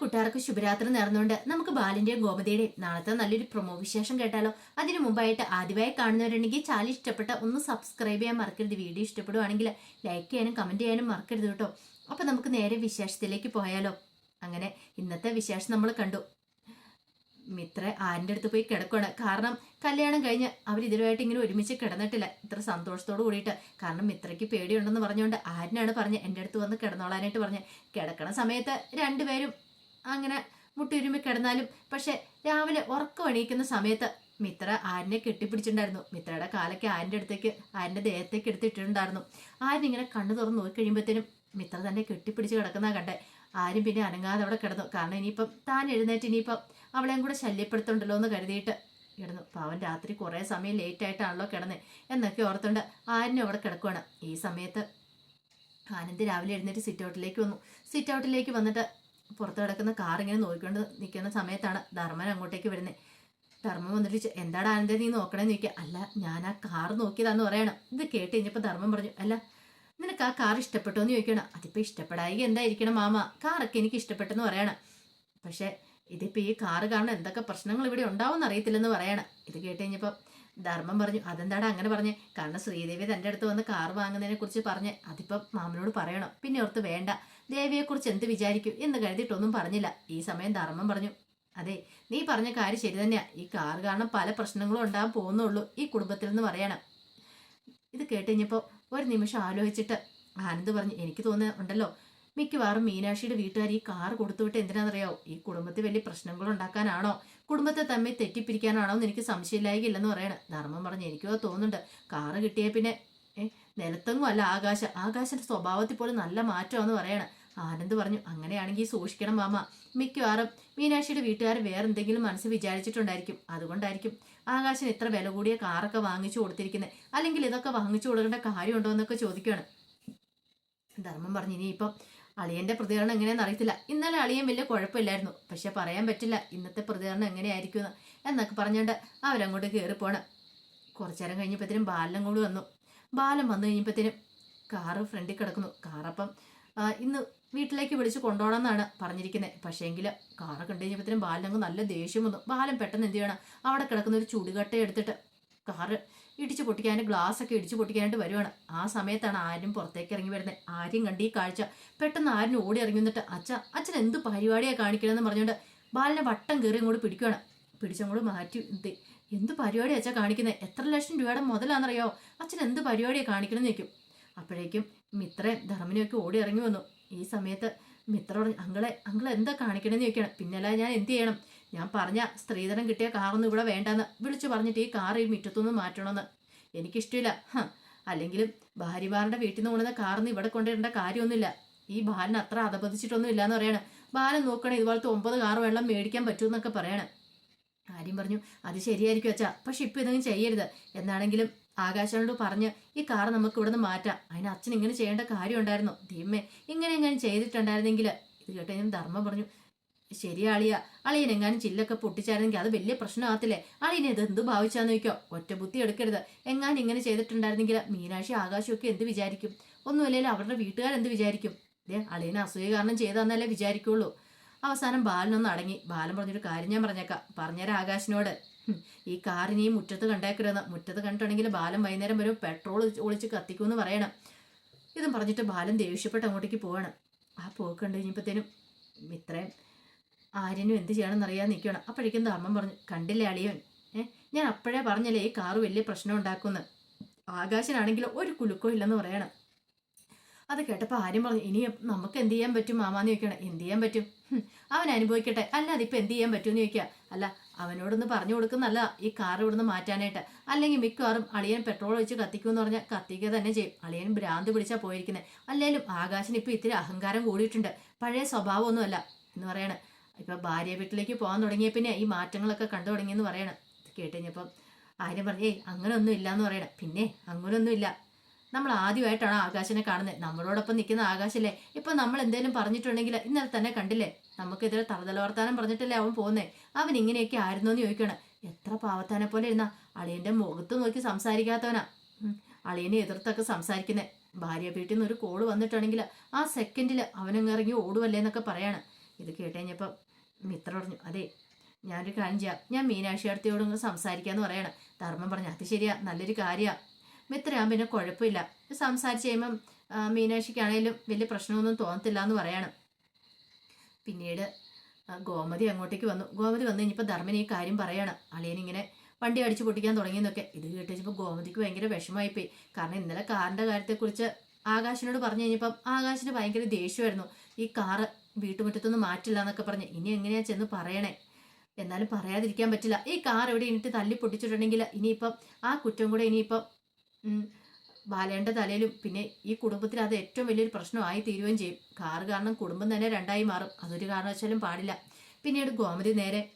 കൂട്ടുകാർക്ക് ശുഭരാത്രി നേർന്നുകൊണ്ട് നമുക്ക് ബാലിന്റെയും ഗോപതിയുടെയും നാളത്തെ നല്ലൊരു പ്രൊമോ വിശേഷം കേട്ടാലോ. അതിനു മുമ്പായിട്ട് ആദ്യമായി കാണുന്നവരുണ്ടെങ്കിൽ ചാനൽ ഇഷ്ടപ്പെട്ട ഒന്ന് സബ്സ്ക്രൈബ് ചെയ്യാൻ മറക്കരുത്. വീഡിയോ ഇഷ്ടപ്പെടുവാണെങ്കിൽ ലൈക്ക് ചെയ്യാനും കമന്റ് ചെയ്യാനും മറക്കരുത് കേട്ടോ. അപ്പൊ നമുക്ക് നേരെ വിശേഷത്തിലേക്ക് പോയാലോ. അങ്ങനെ ഇന്നത്തെ വിശേഷം നമ്മൾ കണ്ടു. മിത്ര ആരിന്റെ അടുത്ത് പോയി കിടക്കുകയാണ് കാരണം കല്യാണം കഴിഞ്ഞ് അവർ ഇതിലുമായിട്ട് ഇങ്ങനെ ഒരുമിച്ച് കിടന്നിട്ടില്ല. ഇത്ര സന്തോഷത്തോട് കൂടിയിട്ട്. കാരണം മിത്രയ്ക്ക് പേടിയുണ്ടെന്ന് പറഞ്ഞുകൊണ്ട് ആരിനാണ് പറഞ്ഞ് എന്റെ അടുത്ത് വന്ന് കിടന്നോളാനായിട്ട് പറഞ്ഞ്. കിടക്കണ സമയത്ത് രണ്ടുപേരും അങ്ങനെ മുട്ടിയുരുമി കിടന്നാലും പക്ഷെ രാവിലെ ഉറക്കം എണീക്കുന്ന സമയത്ത് മിത്ര ആരിനെ കെട്ടിപ്പിടിച്ചിട്ടുണ്ടായിരുന്നു. മിത്രയുടെ കാലൊക്കെ ആരിന്റെ അടുത്തേക്ക് ആരിന്റെ ദേഹത്തേക്ക് എടുത്തിട്ടുണ്ടായിരുന്നു ആരിനിങ്ങനെ കണ്ണു തുറന്ന് നോക്കി കഴിയുമ്പോഴത്തേനും മിത്ര തന്നെ കെട്ടിപ്പിടിച്ച് കിടക്കുന്ന കണ്ടേ. ആരും പിന്നെ അനങ്ങാതെ അവിടെ കിടന്നു. കാരണം ഇനിയിപ്പം താൻ എഴുന്നേറ്റ് ഇനിയിപ്പം അവളെയും കൂടെ ശല്യപ്പെടുത്തുണ്ടല്ലോ എന്ന് കരുതിയിട്ട് കിടന്നു. അവൻ രാത്രി കുറേ സമയം ലേറ്റ് ആയിട്ടാണല്ലോ കിടന്നേ എന്നൊക്കെ ഓർത്തുണ്ട് ആരിനും അവിടെ കിടക്കുവാണ്. ഈ സമയത്ത് ആനന്ദ് രാവിലെ എഴുന്നേറ്റ് സിറ്റ് ഔട്ടിലേക്ക് വന്നു. സിറ്റ് ഔട്ടിലേക്ക് വന്നിട്ട് പുറത്ത് കിടക്കുന്ന കാർ ഇങ്ങനെ നോക്കിക്കൊണ്ട് നിൽക്കുന്ന സമയത്താണ് ധർമ്മൻ അങ്ങോട്ടേക്ക് വരുന്നത് ധർമ്മം വന്നിട്ട് എന്താടാ ആനന്ദ നീ നോക്കണേന്ന് ചോദിക്കുക. അല്ല ഞാൻ ആ കാർ നോക്കിയതാന്ന് പറയണം. ഇത് കേട്ട് കഴിഞ്ഞപ്പോൾ ധർമ്മം പറഞ്ഞു അല്ല നിനക്ക് ആ കാർ ഇഷ്ടപ്പെട്ടോ എന്ന് ചോദിക്കണം? അതിപ്പോൾ ഇഷ്ടപ്പെടായി എന്തായിരിക്കണം മാമ കാറൊക്കെ എനിക്ക് ഇഷ്ടപ്പെട്ടെന്ന് പറയണം. പക്ഷേ ഇതിപ്പോൾ ഈ കാറ് കാരണം എന്തൊക്കെ പ്രശ്നങ്ങൾ ഇവിടെ ഉണ്ടാവും അറിയത്തില്ലെന്ന് പറയണം. ഇത് കേട്ട് കഴിഞ്ഞപ്പോൾ ധർമ്മം പറഞ്ഞു. അതെന്താടാ അങ്ങനെ പറഞ്ഞേ? കാരണം ശ്രീദേവി തന്റെ അടുത്ത് വന്ന് കാർ വാങ്ങുന്നതിനെ കുറിച്ച് പറഞ്ഞ് അതിപ്പം മാമനോട് പറയണം. പിന്നെ ഓർത്ത് വേണ്ട. ദേവിയെക്കുറിച്ച് എന്ത് വിചാരിക്കും എന്ന് കരുതിയിട്ടൊന്നും പറഞ്ഞില്ല. ഈ സമയം ധർമ്മം പറഞ്ഞു. അതെ നീ പറഞ്ഞ കാര്യം ശരി തന്നെയാ. ഈ കാർ കാരണം പല പ്രശ്നങ്ങളും ഉണ്ടാകാൻ പോകുന്നുള്ളൂ ഈ കുടുംബത്തിൽ നിന്ന് പറയണം. ഇത് കേട്ട് കഴിഞ്ഞപ്പോൾ ഒരു നിമിഷം ആലോചിച്ചിട്ട് ആനന്ദ് പറഞ്ഞു എനിക്ക് തോന്നുന്നുണ്ടല്ലോ മിക്കവാറും മീനാക്ഷിയുടെ വീട്ടുകാർ ഈ കാർ കൊടുത്തുവിട്ട് എന്തിനാണെന്നറിയാവോ? ഈ കുടുംബത്തിൽ വലിയ പ്രശ്നങ്ങൾ ഉണ്ടാക്കാനാണോ? കുടുംബത്തെ തമ്മിൽ തെറ്റിപ്പിരിക്കാനാണോ എന്ന് എനിക്ക് സംശയമില്ലായില്ലെന്ന് പറയണം. ധർമ്മം പറഞ്ഞു എനിക്കോ തോന്നുന്നുണ്ട്. കാറ് കിട്ടിയ പിന്നെ നിലത്തെങ്ങും അല്ല ആകാശ. ആകാശന്റെ സ്വഭാവത്തിൽ പോലും നല്ല മാറ്റമാണെന്ന് പറയണം. ആനന്ദ് പറഞ്ഞു അങ്ങനെയാണെങ്കിൽ സൂക്ഷിക്കണം മാമ. മിക്കവാറും മീനാക്ഷിയുടെ വീട്ടുകാർ വേറെ എന്തെങ്കിലും മനസ്സ് വിചാരിച്ചിട്ടുണ്ടായിരിക്കും. അതുകൊണ്ടായിരിക്കും ആകാശന് ഇത്ര വില കൂടിയ കാറൊക്കെ വാങ്ങിച്ചു കൊടുത്തിരിക്കുന്നത് അല്ലെങ്കിൽ ഇതൊക്കെ വാങ്ങിച്ചു കൊടുക്കേണ്ട കാര്യമുണ്ടോ എന്നൊക്കെ ചോദിക്കുകയാണ് ധർമ്മം പറഞ്ഞു ഇനിയിപ്പം അളിയന്റെ പ്രതികരണം എങ്ങനെയാണെന്ന് അറിയത്തില്ല. ഇന്നലെ അളിയൻ വലിയ കുഴപ്പമില്ലായിരുന്നു. പക്ഷെ പറയാൻ പറ്റില്ല ഇന്നത്തെ പ്രതികരണം എങ്ങനെയായിരിക്കും എന്നൊക്കെ പറഞ്ഞുകൊണ്ട് അവരങ്ങോട്ട് കയറി പോണം കുറച്ചേരം കഴിഞ്ഞപ്പോഴത്തേനും ബാലനും കൂടി വന്നു. ബാലൻ വന്നു കഴിഞ്ഞപ്പോഴത്തേനും കാറ് ഫ്രണ്ടിൽ കിടക്കുന്നു. കാറപ്പം ഇന്ന് വീട്ടിലേക്ക് വിളിച്ച് കൊണ്ടുപോകണമെന്നാണ് പറഞ്ഞിരിക്കുന്നത് പക്ഷേങ്കിൽ കാറ് കണ്ടു കഴിഞ്ഞപ്പോഴത്തേനും ബാലനങ്ങ് നല്ല ദേഷ്യം വന്നു. ബാലൻ പെട്ടെന്ന് എന്ത് ചെയ്യണം? അവിടെ കിടക്കുന്ന ഒരു ചുടുകട്ട എടുത്തിട്ട് കാറ് ഇടിച്ചു പൊട്ടിക്കാൻ ഗ്ലാസ് ഒക്കെ ഇടിച്ചു പൊട്ടിക്കാനായിട്ട് വരുവാണ്. ആ സമയത്താണ് ആരും പുറത്തേക്ക് ഇറങ്ങി വരുന്നത്. ആരും കണ്ട് ഈ കാഴ്ച. പെട്ടെന്ന് ആരും ഓടി ഇറങ്ങി വന്നിട്ട് അച്ഛ അച്ഛൻ എന്ത് പരിപാടിയാണ് കാണിക്കണമെന്ന് പറഞ്ഞുകൊണ്ട് ബാലിനെ വട്ടം കയറി ഇങ്ങോട്ട് പിടിക്കുകയാണ് പിടിച്ചങ്ങോട്ട് മാറ്റി എന്ത് പരിപാടിയാണ് അച്ഛാ കാണിക്കുന്നത് എത്ര ലക്ഷം രൂപയുടെ മുതലാണെന്നറിയോ അച്ഛൻ എന്ത് പരിപാടിയാണ് കാണിക്കണമെന്ന് ചോദിക്കും. അപ്പോഴേക്കും മിത്രയും ധർമ്മിനെയൊക്കെ ഓടി ഇറങ്ങി വന്നു. ഈ സമയത്ത് മിത്ര പറഞ്ഞു അങ്കളെ അങ്കൾ എന്താ കാണിക്കണമെന്ന് ചോദിക്കണം. പിന്നല്ല ഞാൻ എന്ത് ചെയ്യണം? ഞാൻ പറഞ്ഞ സ്ത്രീധനം കിട്ടിയ കാറൊന്നും ഇവിടെ വേണ്ടെന്ന് വിളിച്ചു പറഞ്ഞിട്ട് ഈ കാർ ഈ മുറ്റത്തുനിന്ന് മാറ്റണമെന്ന്. എനിക്കിഷ്ടമില്ല അല്ലെങ്കിലും ഭാര്യമാരുടെ വീട്ടിൽ നിന്ന് കൊണ്ടുവന്ന കാറിന്ന് ഇവിടെ കൊണ്ടുവരേണ്ട കാര്യമൊന്നുമില്ല. ഈ ബാലൻ അത്ര അധപതിച്ചിട്ടൊന്നും ഇല്ലയെന്ന് പറയണം. ബാലൻ നോക്കണേ ഇതുപോലത്തെ ഒമ്പത് കാർ വെള്ളം മേടിക്കാൻ പറ്റുമെന്നൊക്കെ പറയണം. ആര്യം പറഞ്ഞു അത് ശരിയായിരിക്കും അച്ഛാ. പക്ഷെ ഇപ്പം ഇതൊന്നും ചെയ്യരുത്. എന്നാണെങ്കിലും ആകാശനോട് പറഞ്ഞ് ഈ കാർ നമുക്ക് ഇവിടുന്ന് മാറ്റാം. അതിന് അച്ഛൻ ഇങ്ങനെ ചെയ്യേണ്ട കാര്യം ഉണ്ടായിരുന്നു. ദീമേ ഇങ്ങനെ എങ്ങനെ ചെയ്തിട്ടുണ്ടായിരുന്നെങ്കിൽ ഇത് ഞാൻ ധർമ്മം പറഞ്ഞു ശരി അളിയ അളിയൻ എങ്ങാനും ചില്ലൊക്കെ പൊട്ടിച്ചായിരുന്നെങ്കിൽ അത് വലിയ പ്രശ്നമാകത്തില്ലേ? അളിയനെ ഇത് എന്ത് ഭാവിച്ചാന്ന് നോക്കിയോ ഒറ്റ ബുദ്ധി എടുക്കരുത്. എങ്ങാനും ഇങ്ങനെ ചെയ്തിട്ടുണ്ടായിരുന്നെങ്കിൽ മീനാക്ഷി ആകാശമൊക്കെ എന്ത് വിചാരിക്കും? ഒന്നുമില്ലെങ്കിൽ അവരുടെ വീട്ടുകാരെന്ത് വിചാരിക്കും? ദേ അളിയനെ അസൂയ കാരണം ചെയ്താന്നല്ലേ വിചാരിക്കുള്ളൂ. അവസാനം ബാലനൊന്ന് അടങ്ങി. ബാലൻ പറഞ്ഞൊരു കാര്യം ഞാൻ പറഞ്ഞേക്കാം. പറഞ്ഞേരാ ആകാശിനോട്. ഹും, ഈ കാറിന് ഈ മുറ്റത്ത് കണ്ടേക്കരുതെന്ന്. മുറ്റത്ത് കണ്ടിട്ടുണ്ടെങ്കിൽ ബാലൻ വൈകുന്നേരം വരും പെട്രോൾ ഒളിച്ച് കത്തിക്കുമെന്ന് പറയണം. ഇതും പറഞ്ഞിട്ട് ബാലൻ ദേഷ്യപ്പെട്ട് അങ്ങോട്ടേക്ക് പോവാണ്. ആ പോക്ക് കണ്ടു കഴിഞ്ഞപ്പോഴത്തേനും ഇത്രയും ആര്യനും എന്ത് ചെയ്യണമെന്ന് അറിയാൻ നിൽക്കുകയാണ്. അപ്പോഴേക്കും അമ്മ പറഞ്ഞു കണ്ടില്ലേ അളിയൻ? ഏ ഞാൻ അപ്പോഴേ പറഞ്ഞല്ലേ ഈ കാറ് വലിയ പ്രശ്നം ഉണ്ടാക്കുമെന്ന്. ആകാശനാണെങ്കിൽ ഒരു കുലുക്കോ ഇല്ലെന്ന് പറയണം. അത് കേട്ടപ്പോൾ ആര്യം പറഞ്ഞു ഇനി നമുക്ക് എന്ത് ചെയ്യാൻ പറ്റും മാമാന്ന് ചോദിക്കണം എന്ത് ചെയ്യാൻ പറ്റും? അവൻ അനുഭവിക്കട്ടെ. അല്ല അതിപ്പോൾ എന്ത് ചെയ്യാൻ പറ്റുമെന്ന് ചോദിക്കുക. അല്ല അവനോടൊന്ന് പറഞ്ഞു കൊടുക്കുന്നല്ല ഈ കാർ ഇവിടുന്ന് മാറ്റാനായിട്ട്. അല്ലെങ്കിൽ മിക്കവാറും അളിയൻ പെട്രോൾ വെച്ച് കത്തിക്കുമെന്ന് പറഞ്ഞാൽ കത്തിക്കുക തന്നെ ചെയ്യും. അളിയൻ ഭ്രാന്ത് പിടിച്ചാൽ പോയിരിക്കുന്നത് അല്ലെങ്കിലും ആകാശന് ഇപ്പോൾ ഇത്തിരി അഹങ്കാരം കൂടിയിട്ടുണ്ട്. പഴയ സ്വഭാവമൊന്നുമല്ല എന്ന് പറയണം. ഇപ്പം ഭാര്യ വീട്ടിലേക്ക് പോകാൻ തുടങ്ങിയ പിന്നെ ഈ മാറ്റങ്ങളൊക്കെ കണ്ടു തുടങ്ങിയെന്ന് പറയണം. കേട്ടുകഴിഞ്ഞപ്പം കേട്ട് കഴിഞ്ഞപ്പം ആര്യം പറഞ്ഞു ഏയ് അങ്ങനെയൊന്നും ഇല്ല എന്ന് പറയണം. പിന്നെ അങ്ങനെയൊന്നും ഇല്ല. നമ്മൾ ആദ്യമായിട്ടാണ് ആകാശിനെ കാണുന്നത്. നമ്മളോടൊപ്പം നിൽക്കുന്ന ആകാശല്ലേ? ഇപ്പൊ നമ്മൾ എന്തേലും പറഞ്ഞിട്ടുണ്ടെങ്കിൽ ഇന്നലെ തന്നെ കണ്ടില്ലേ? നമുക്കെതിരെ തറുതല വർത്താനം പറഞ്ഞിട്ടല്ലേ അവൻ പോകുന്നേ അവൻ ഇങ്ങനെയൊക്കെ ആയിരുന്നു എന്ന് ചോദിക്കണം എത്ര പാവത്താനെ പോലെ ഇരുന്ന? അളിയന്റെ മുഖത്ത് നോക്കി സംസാരിക്കാത്തവനാ. അളിയനെ എതിർത്തൊക്കെ സംസാരിക്കുന്നേ. ഭാര്യ വീട്ടിൽ നിന്ന് ഒരു കോൾ വന്നിട്ടുണ്ടെങ്കിൽ ആ സെക്കൻഡിൽ അവനങ്ങ് ഇറങ്ങി ഓടുവല്ലേ എന്നൊക്കെ പറയാണ്. ഇത് കേട്ടുകഴിഞ്ഞപ്പം മിത്ര പറഞ്ഞു അതെ ഞാനൊരു കാര്യം ചെയ്യാം. ഞാൻ മീനാക്ഷി അടുത്തോട് ഇങ്ങ് സംസാരിക്കാന്ന് പറയണം. ധർമ്മം പറഞ്ഞു അത് ശരിയാ നല്ലൊരു കാര്യമാണ് മിത്രയാകുമ്പോൾ കുഴപ്പമില്ല. സംസാരിച്ച് കഴിയുമ്പം മീനാക്ഷിക്കാണേലും വലിയ പ്രശ്നമൊന്നും തോന്നത്തില്ല എന്ന് പറയാണ്. പിന്നീട് ഗോമതി അങ്ങോട്ടേക്ക് വന്നു. ഗോമതി വന്നു കഴിഞ്ഞപ്പോൾ ധർമ്മൻ ഈ കാര്യം പറയണം. അളിയനിങ്ങനെ വണ്ടി അടിച്ചു പൊട്ടിക്കാൻ തുടങ്ങിയെന്നൊക്കെ. ഇത് കേട്ട് കഴിഞ്ഞപ്പോൾ ഗോമതിക്ക് ഭയങ്കര വിഷമമായിപ്പോയി. കാരണം ഇന്നലെ കാറിന്റെ കാര്യത്തെക്കുറിച്ച് ആകാശിനോട് പറഞ്ഞു കഴിഞ്ഞപ്പം ആകാശിന് ഭയങ്കര ദേഷ്യമായിരുന്നു. ഈ കാറ് വീട്ടുമുറ്റത്തൊന്നും മാറ്റില്ല എന്നൊക്കെ പറഞ്ഞ്. ഇനി എങ്ങനെയാ ചെന്ന് പറയണേ? എന്നാലും പറയാതിരിക്കാൻ പറ്റില്ല. ഈ കാർ എവിടെ ഇനിട്ട് തല്ലി പൊട്ടിച്ചിട്ടുണ്ടെങ്കിൽ ഇനിയിപ്പം ആ കുറ്റം കൂടെ ഇനിയിപ്പം ബാലേന്റെ തലയിലും പിന്നെ ഈ കുടുംബത്തിൽ അത് ഏറ്റവും വലിയൊരു പ്രശ്നമായി തീരുകയും ചെയ്യും. കാറ് കാരണം കുടുംബം തന്നെ രണ്ടായി മാറും. അതൊരു കാരണവശാലും പാടില്ല. പിന്നീട് ഗോമതി നേരെ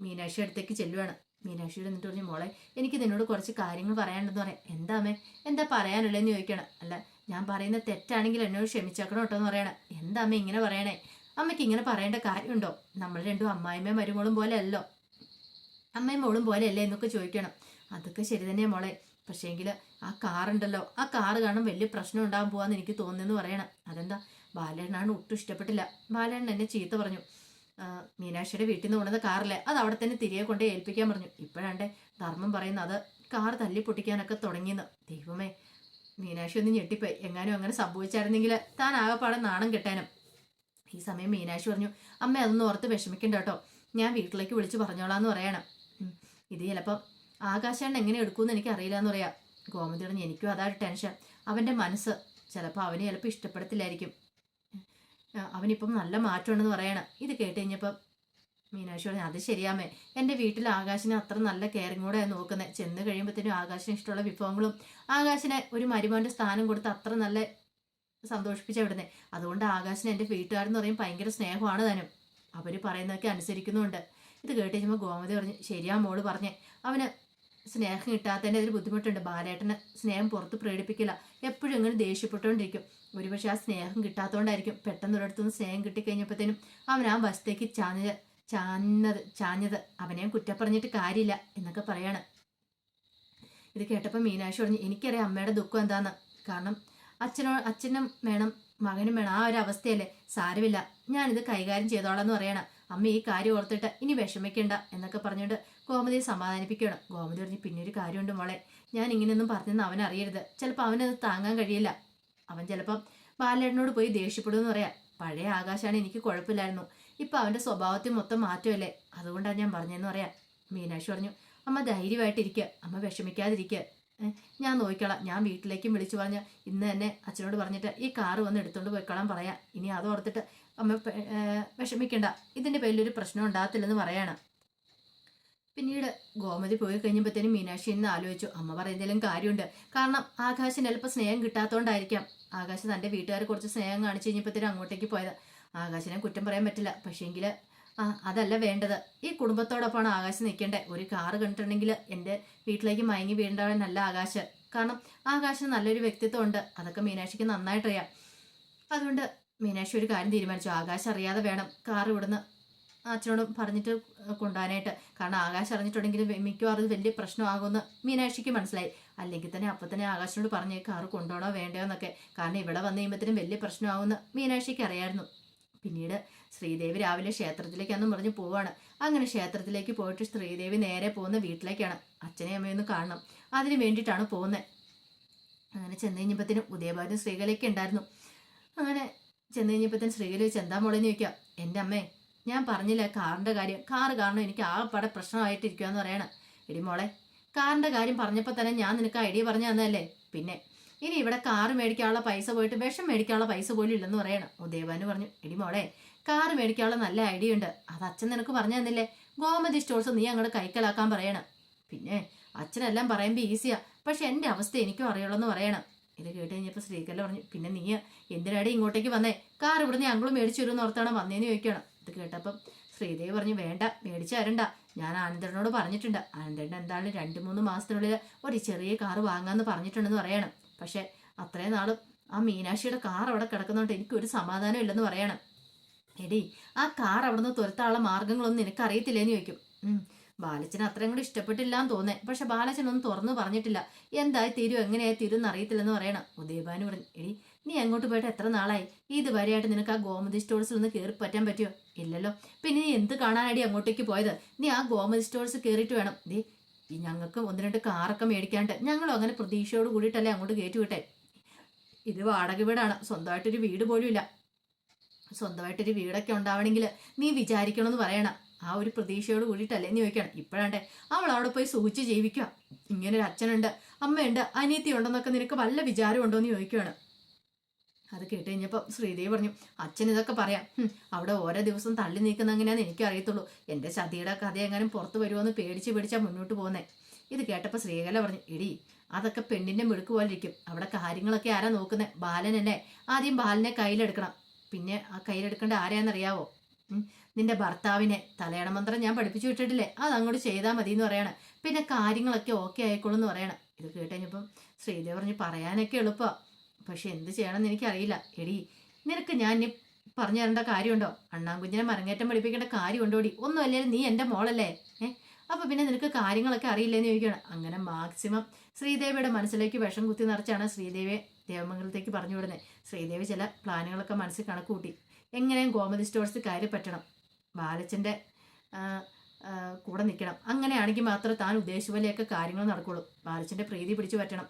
മീനാക്ഷി അടുത്തേക്ക് ചെല്ലുവാണ്. മീനാക്ഷിയോട് എന്നിട്ട് പറഞ്ഞു മോളെ എനിക്ക് നിന്നോട് കുറച്ച് കാര്യങ്ങൾ പറയാനുണ്ടെന്ന് പറയാം. എന്താ അമ്മേ? എന്താ പറയാനുള്ളതെന്ന് ചോദിക്കണം. അല്ല ഞാൻ പറയുന്ന തെറ്റാണെങ്കിൽ എന്നോട് ക്ഷമിച്ചേക്കണം കേട്ടോ എന്ന് പറയണം. എന്താ അമ്മ ഇങ്ങനെ പറയണേ? അമ്മയ്ക്ക് ഇങ്ങനെ പറയേണ്ട കാര്യമുണ്ടോ? നമ്മൾ രണ്ടും അമ്മായിമ്മയും മരുമോളും പോലെ അല്ലോ അമ്മയും മോളും പോലെ അല്ലേ എന്നൊക്കെ ചോദിക്കണം. അതൊക്കെ ശരി തന്നെയാണ് മോളെ. പക്ഷേങ്കിൽ ആ കാറുണ്ടല്ലോ. ആ കാറ് കാണും വലിയ പ്രശ്നം ഉണ്ടാകാൻ പോവാന്ന് എനിക്ക് തോന്നുന്നു പറയണം. അതെന്താ? ബാലേണ്ണാണ് ഒട്ടും ഇഷ്ടപ്പെട്ടില്ല. ബാലേണ്ണൻ എന്നെ ചീത്ത പറഞ്ഞു. മീനാക്ഷിയുടെ വീട്ടിൽ നിന്ന് കൊണ്ടുവന്ന കാറിലെ അത് അവിടെ തന്നെ തിരികെ കൊണ്ട് ഏൽപ്പിക്കാൻ പറഞ്ഞു. ഇപ്പോഴാണ്ട് ധർമ്മം പറയുന്ന അത് കാർ തല്ലി പൊട്ടിക്കാനൊക്കെ തുടങ്ങിയെന്ന്. ദൈവമേ മീനാക്ഷി ഒന്ന് ഞെട്ടിപ്പോയി. എങ്ങാനും അങ്ങനെ സംഭവിച്ചായിരുന്നെങ്കിൽ താൻ ആകെപ്പാടെ നാണം കെട്ടാനും. ഈ സമയം മീനാക്ഷി പറഞ്ഞു അമ്മ അതൊന്നും ഓർത്ത് വിഷമിക്കണ്ട കേട്ടോ. ഞാൻ വീട്ടിലേക്ക് വിളിച്ച് പറഞ്ഞോളാന്ന് പറയണം. ഇത് ചിലപ്പം ആകാശാണ്ട് എങ്ങനെ എടുക്കുമെന്ന് എനിക്ക് അറിയില്ല എന്ന് പറയാം. ഗോമതി പറഞ്ഞു എനിക്കും അതായത് ടെൻഷൻ. അവന്റെ മനസ്സ് ചിലപ്പോൾ അവനെ ചിലപ്പോൾ ഇഷ്ടപ്പെടത്തില്ലായിരിക്കും. അവനിപ്പം നല്ല മാറ്റമുണ്ടെന്ന് പറയണം. ഇത് കേട്ട് കഴിഞ്ഞപ്പം മീനാക്ഷി പറഞ്ഞു അത് ശരിയാമേ എന്റെ വീട്ടിൽ ആകാശിനെ അത്ര നല്ല കെയറിങ് കൂടെ നോക്കുന്നത് ചെന്ന് കഴിയുമ്പോഴത്തേനും ആകാശിന് ഇഷ്ടമുള്ള വിഭവങ്ങളും ആകാശിനെ ഒരു മരുമോന്റെ സ്ഥാനം കൊടുത്ത് അത്ര നല്ല സന്തോഷിപ്പിച്ച വിടുന്നത് അതുകൊണ്ട് ആകാശിന് എന്റെ വീട്ടുകാരെന്ന് പറയും ഭയങ്കര സ്നേഹമാണ് താനും. അവർ പറയുന്നതൊക്കെ അനുസരിക്കുന്നുണ്ട്. ഇത് കേട്ട് കഴിയുമ്പോൾ ഗോമതി പറഞ്ഞു ശരിയാ മോൾ പറഞ്ഞേ. അവന് സ്നേഹം കിട്ടാത്തതിന്റെ ഒരു ബുദ്ധിമുട്ടുണ്ട്. ബാലേട്ടന് സ്നേഹം പുറത്ത് പ്രകടിപ്പിക്കില്ല. എപ്പോഴും ഇങ്ങനെ ദേഷ്യപ്പെട്ടുകൊണ്ടിരിക്കും. ഒരുപക്ഷെ ആ സ്നേഹം കിട്ടാത്തതുകൊണ്ടായിരിക്കും പെട്ടെന്ന് ഒരിടത്തുനിന്ന് സ്നേഹം കിട്ടിക്കഴിഞ്ഞപ്പോഴത്തേനും അവൻ ആ വശത്തേക്ക് ചാഞ്ഞത് ചാഞ്ഞത് ചാഞ്ഞത്. അവനെയും കുറ്റപ്പറഞ്ഞിട്ട് കാര്യമില്ല എന്നൊക്കെ പറയാണ്. ഇത് കേട്ടപ്പോൾ മീനാക്ഷി പറഞ്ഞു എനിക്കറിയാം അമ്മയുടെ ദുഃഖം എന്താന്ന്. കാരണം അച്ഛനോ അച്ഛനും വേണം മകനും വേണം. ആ ഒരു അവസ്ഥയല്ലേ. സാരമില്ല. ഞാനിത് കൈകാര്യം ചെയ്തോളാം എന്ന് പറയണം. അമ്മ ഈ കാര്യം ഓർത്തിട്ട് ഇനി വിഷമിക്കണ്ട എന്നൊക്കെ പറഞ്ഞുകൊണ്ട് ഗോമതിയെ സമാധാനിപ്പിക്കണം. ഗോമതി പറഞ്ഞു പിന്നെ ഒരു കാര്യമുണ്ട് മോളെ. ഞാൻ ഇങ്ങനെയൊന്നും പറഞ്ഞെന്ന് അവൻ അറിയരുത്. ചിലപ്പോൾ അവനത് താങ്ങാൻ കഴിയില്ല. അവൻ ചിലപ്പം ബാലേട്ടനോട് പോയി ദേഷ്യപ്പെടുമെന്ന് പറയാം. പഴയ ആകാശാണ് എനിക്ക് കുഴപ്പമില്ലായിരുന്നു. ഇപ്പം അവന്റെ സ്വഭാവത്തിൽ മൊത്തം മാറ്റമല്ലേ? അതുകൊണ്ടാണ് ഞാൻ പറഞ്ഞതെന്ന് പറയാം. മീനാക്ഷി പറഞ്ഞു അമ്മ ധൈര്യമായിട്ടിരിക്കുക അമ്മ വിഷമിക്കാതിരിക്കുക ഞാൻ നോക്കിക്കോളാം. ഞാൻ വീട്ടിലേക്കും വിളിച്ചു പറഞ്ഞ ഇന്ന് തന്നെ അച്ഛനോട് പറഞ്ഞിട്ട് ഈ കാറ് വന്ന് എടുത്തുകൊണ്ട് പോയിക്കോളാം പറയാം. ഇനി അത് ഓർത്തിട്ട് അമ്മ വിഷമിക്കണ്ട. ഇതിന്റെ പേരിലൊരു പ്രശ്നം ഉണ്ടാകത്തില്ലെന്ന് പറയാണ്. പിന്നീട് ഗോമതി പോയി കഴിഞ്ഞപ്പോഴത്തേനും മീനാക്ഷി എന്ന് ആലോചിച്ചു അമ്മ പറയുന്നതിലും കാര്യമുണ്ട്. കാരണം ആകാശിന് അല്പം സ്നേഹം കിട്ടാത്തതുകൊണ്ടായിരിക്കാം ആകാശ് തന്റെ വീട്ടുകാരെ കുറച്ച് സ്നേഹം കാണിച്ചു കഴിഞ്ഞപ്പോഴത്തേനും അങ്ങോട്ടേക്ക് പോയത്. ആകാശിനെ കുറ്റം പറയാൻ പറ്റില്ല. പക്ഷേങ്കിൽ ആ അതല്ല വേണ്ടത്. ഈ കുടുംബത്തോടൊപ്പമാണ് ആകാശ് നിൽക്കേണ്ടത് ഒരു കാറ് കണ്ടിട്ടുണ്ടെങ്കിൽ എന്റെ വീട്ടിലേക്ക് മയങ്ങി നല്ല ആകാശ്. കാരണം ആകാശിന് നല്ലൊരു വ്യക്തിത്വം ഉണ്ട് അതൊക്കെ മീനാക്ഷിക്ക് നന്നായിട്ടറിയാം. അതുകൊണ്ട് മീനാക്ഷി ഒരു കാര്യം തീരുമാനിച്ചു. ആകാശം അറിയാതെ വേണം കാർ ഇവിടുന്ന് അച്ഛനോട് പറഞ്ഞിട്ട് കൊണ്ടുപോകാനായിട്ട്. കാരണം ആകാശ് അറിഞ്ഞിട്ടുണ്ടെങ്കിൽ മിക്കവാറും ഇത് വലിയ പ്രശ്നമാകുമെന്ന് മീനാക്ഷിക്ക് മനസ്സിലായി. അല്ലെങ്കിൽ തന്നെ അപ്പം തന്നെ ആകാശിനോട് പറഞ്ഞ് കാറ് കൊണ്ടുപോകണോ വേണ്ടയോ എന്നൊക്കെ. കാരണം ഇവിടെ വന്നു കഴിയുമ്പോഴത്തേനും വലിയ പ്രശ്നമാകുമെന്ന് മീനാക്ഷിക്ക് അറിയായിരുന്നു. പിന്നീട് ശ്രീദേവി രാവിലെ ക്ഷേത്രത്തിലേക്ക് ക്ഷേത്രത്തിലേക്കാന്നും പറഞ്ഞ് പോവാണ്. അങ്ങനെ ക്ഷേത്രത്തിലേക്ക് പോയിട്ട് ശ്രീദേവി നേരെ പോകുന്ന വീട്ടിലേക്കാണ് അച്ഛനെ അമ്മയൊന്നും കാണണം. അതിന് വേണ്ടിയിട്ടാണ് പോകുന്നത്. അങ്ങനെ ചെന്ന് കഴിഞ്ഞപ്പോഴത്തേനും ഉദയഭാരൻ ശ്രീകലയ്ക്ക് ഉണ്ടായിരുന്നു. അങ്ങനെ ചെന്ന് കഴിഞ്ഞപ്പോഴത്തേനും ശ്രീകല വെച്ച് എന്താ മോളെന്ന് എന്റെ അമ്മേ ഞാൻ പറഞ്ഞില്ല കാറിന്റെ കാര്യം? കാറ് കാരണം എനിക്ക് ആകെപ്പാടെ പ്രശ്നമായിട്ടിരിക്കുകയെന്ന് പറയണം. എടി മോളെ കാറിന്റെ കാര്യം പറഞ്ഞപ്പോൾ തന്നെ ഞാൻ നിനക്ക് ഐഡിയ പറഞ്ഞു തന്നതല്ലേ? പിന്നെ ഇനി ഇവിടെ കാറ് മേടിക്കാനുള്ള പൈസ പോയിട്ട് വിഷം മേടിക്കാനുള്ള പൈസ പോലും ഇല്ലെന്ന് പറയണം. ഉദയഭാനു പറഞ്ഞു എടി മോളെ കാറ് മേടിക്കാനുള്ള നല്ല ഐഡിയ ഉണ്ട്. അത് അച്ഛൻ നിനക്ക് പറഞ്ഞു തന്നില്ലേ? ഗോമതി സ്റ്റോഴ്സ് നീ അങ്ങോട്ട് കൈക്കലാക്കാൻ പറയണം. പിന്നെ അച്ഛനെല്ലാം പറയുമ്പോൾ ഈസിയാ പക്ഷെ എന്റെ അവസ്ഥ എനിക്കും അറിയുള്ളൂ എന്ന് പറയണം. ഇത് കേട്ട് കഴിഞ്ഞപ്പോൾ ശ്രീകല പറഞ്ഞു പിന്നെ നീ എന്തിനാടി ഇങ്ങോട്ടേക്ക് വന്നേ? കാർ ഇവിടുന്ന് ഞങ്ങൾ മേടിച്ചു വരുമെന്ന് ഓർത്താണ് വന്നേന്ന് ചോദിക്കണം. ഇത് കേട്ടപ്പം ശ്രീദേവി പറഞ്ഞു വേണ്ട മേടിച്ചു തരണ്ട. ഞാൻ ആനന്ദനോട് പറഞ്ഞിട്ടുണ്ട്. ആനന്ദൻ എന്തായാലും രണ്ട് മൂന്ന് മാസത്തിനുള്ളിൽ ഒരു ചെറിയ കാറ് വാങ്ങാമെന്ന് പറഞ്ഞിട്ടുണ്ടെന്ന് പറയണം. പക്ഷേ അത്രയും നാളും ആ മീനാക്ഷിയുടെ കാർ അവിടെ കിടക്കുന്നതുകൊണ്ട് എനിക്കൊരു സമാധാനം ഇല്ലെന്ന് പറയണം. എടി ആ കാർ അവിടുന്ന് തുരത്താനുള്ള മാർഗങ്ങളൊന്നും നിനക്ക് അറിയത്തില്ലേന്ന് ചോദിക്കും. ഉം. ബാലച്ചന് അത്രയും കൂടി ഇഷ്ടപ്പെട്ടില്ല എന്ന് തോന്നേ. പക്ഷെ ബാലച്ചനൊന്നും തുറന്നു പറഞ്ഞിട്ടില്ല. എന്തായി തീരും എങ്ങനെയായി തീരും എന്ന് അറിയത്തില്ലെന്ന് പറയണം. ഉദയഭാനു പറഞ്ഞു എടി നീ അങ്ങോട്ട് പോയിട്ട് എത്ര നാളായി? ഇതുവരെയായിട്ട് നിനക്ക് ആ ഗോമതി സ്റ്റോഴ്സിൽ ഒന്ന് കയറി പറ്റാൻ പറ്റുമോ ഇല്ലല്ലോ. പിന്നെ നീ എന്ത് കാണാനാടി അങ്ങോട്ടേക്ക് പോയത്? നീ ആ ഗോമതി സ്റ്റോഴ്സ് കയറിയിട്ട് വേണം. ദേ ഞങ്ങൾക്ക് ഒന്ന് രണ്ട് കാറൊക്കെ മേടിക്കാണ്ട് ഞങ്ങളും അങ്ങനെ പ്രതീക്ഷയോട് കൂടിയിട്ടല്ലേ അങ്ങോട്ട് കയറ്റി വിട്ടെ ഇത് വാടക വീടാണ്. സ്വന്തമായിട്ടൊരു വീട് പോലും ഇല്ല. സ്വന്തമായിട്ടൊരു വീടൊക്കെ ഉണ്ടാവണമെങ്കിൽ നീ വിചാരിക്കണമെന്ന് പറയണം. ആ ഒരു പ്രതീക്ഷയോട് കൂടിയിട്ടല്ലേ നീ ചോദിക്കണം. ഇപ്പോഴാണ്ടേ അവൾ അവിടെ പോയി സൂചിച്ച് ജീവിക്കുക. ഇങ്ങനെ ഒരു അച്ഛനുണ്ട് അമ്മയുണ്ട് അനിയത്തി ഉണ്ടെന്നൊക്കെ നിനക്ക് വല്ല വിചാരമുണ്ടോ എന്ന് ചോദിക്കുകയാണ് അത് കേട്ട് കഴിഞ്ഞപ്പോൾ ശ്രീദേവി പറഞ്ഞു അച്ഛൻ ഇതൊക്കെ പറയാം. അവിടെ ഓരോ ദിവസം തള്ളി നീക്കുന്ന എങ്ങനെയാന്ന് എനിക്ക് അറിയത്തുള്ളൂ. എന്റെ ചതിയുടെ കഥ എങ്ങാനും പുറത്ത് വരുമോന്ന് പേടിച്ച് പേടിച്ചാൽ മുന്നോട്ട് പോകുന്നേ. ഇത് കേട്ടപ്പോൾ ശ്രീകല പറഞ്ഞു ഇടി അതൊക്കെ പെണ്ണിന്റെ മിടുക്ക് പോലെ ഇരിക്കും. അവിടെ കാര്യങ്ങളൊക്കെ ആരാ നോക്കുന്നത് ബാലനല്ലേ ആദ്യം ബാലനെ കയ്യിലെടുക്കണം. പിന്നെ ആ കയ്യിലെടുക്കേണ്ട ആരെയാണെന്നറിയാവോ ഉം, നിന്റെ ഭർത്താവിനെ തലയണ മന്ത്രം ഞാൻ പഠിപ്പിച്ചു വിട്ടിട്ടില്ലേ? അത് അങ്ങോട്ട് ചെയ്താൽ മതി എന്ന് പറയണം. പിന്നെ കാര്യങ്ങളൊക്കെ ഓക്കെ ആയിക്കോളും എന്ന് പറയണം. ഇത് കേട്ടുകഴിഞ്ഞപ്പം ശ്രീദേവി പറഞ്ഞു പറയാനൊക്കെ എളുപ്പമാണ് പക്ഷെ എന്ത് ചെയ്യണമെന്ന് എനിക്കറിയില്ല. എടി നിനക്ക് ഞാൻ ഇനി പറഞ്ഞു തരേണ്ട കാര്യമുണ്ടോ? അണ്ണാൻകുഞ്ഞിനെ മരങ്ങേറ്റം പഠിപ്പിക്കേണ്ട കാര്യമുണ്ടോടി ഒന്നും അല്ലെങ്കിലും നീ എന്റെ മോളല്ലേ? ഏഹ് അപ്പോൾ പിന്നെ നിനക്ക് കാര്യങ്ങളൊക്കെ അറിയില്ലെന്ന് ചോദിക്കണം അങ്ങനെ മാക്സിമം ശ്രീദേവിയുടെ മനസ്സിലേക്ക് വിഷം കുത്തി നിറച്ചാണ് ശ്രീദേവിയെ ദേവമംഗലത്തേക്ക് പറഞ്ഞു വിടുന്നത് ശ്രീദേവി ചില പ്ലാനുകളൊക്കെ മനസ്സിൽ കണക്ക് കൂട്ടി എങ്ങനെയും ഗോമതി സ്റ്റോഴ്സ് കയറി പറ്റണം. ബാലച്ചന്റെ കൂടെ നിൽക്കണം. അങ്ങനെയാണെങ്കിൽ മാത്രമേ താൻ ഉദ്ദേശിച്ച പോലെയൊക്കെ കാര്യങ്ങൾ നടക്കുള്ളൂ. ബാലച്ചന്റെ പ്രീതി പിടിച്ചു പറ്റണം.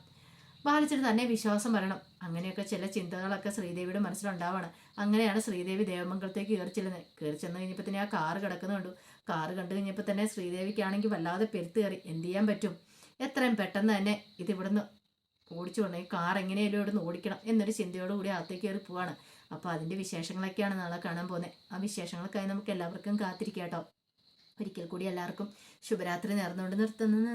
ബാലച്ചന് തന്നെ വിശ്വാസം വരണം. അങ്ങനെയൊക്കെ ചില ചിന്തകളൊക്കെ ശ്രീദേവിയുടെ മനസ്സിലുണ്ടാവാണ്. അങ്ങനെയാണ് ശ്രീദേവി ദേവമംഗലത്തേക്ക് കയറി ചെല്ലുന്നത്. കയറി ചെന്ന് കഴിഞ്ഞപ്പോൾ തന്നെ ആ കാറ് കിടക്കുന്ന കണ്ടു. കാറ് കണ്ടു കഴിഞ്ഞപ്പോൾ തന്നെ ശ്രീദേവിക്കാണെങ്കിൽ വല്ലാതെ പെരുത്ത് കയറി. എന്ത് ചെയ്യാൻ പറ്റും? എത്രയും പെട്ടെന്ന് തന്നെ ഇതിവിടുന്ന് ഓടിച്ചു കൊണ്ടു കാർ എങ്ങനെയായാലും ഇവിടുന്ന് ഓടിക്കണം എന്നൊരു ചിന്തയോടുകൂടി അകത്തേക്ക് കയറി പോവാണ്. അപ്പോൾ അതിന്റെ വിശേഷങ്ങളൊക്കെയാണ് നാളെ കാണാൻ പോകുന്നത്. ആ വിശേഷങ്ങൾക്കായി നമുക്ക് എല്ലാവർക്കും കാത്തിരിക്കാം കേട്ടോ. ഒരിക്കൽ കൂടി എല്ലാവർക്കും ശുഭരാത്രി നേർന്നുകൊണ്ട് നിർത്തുന്നു.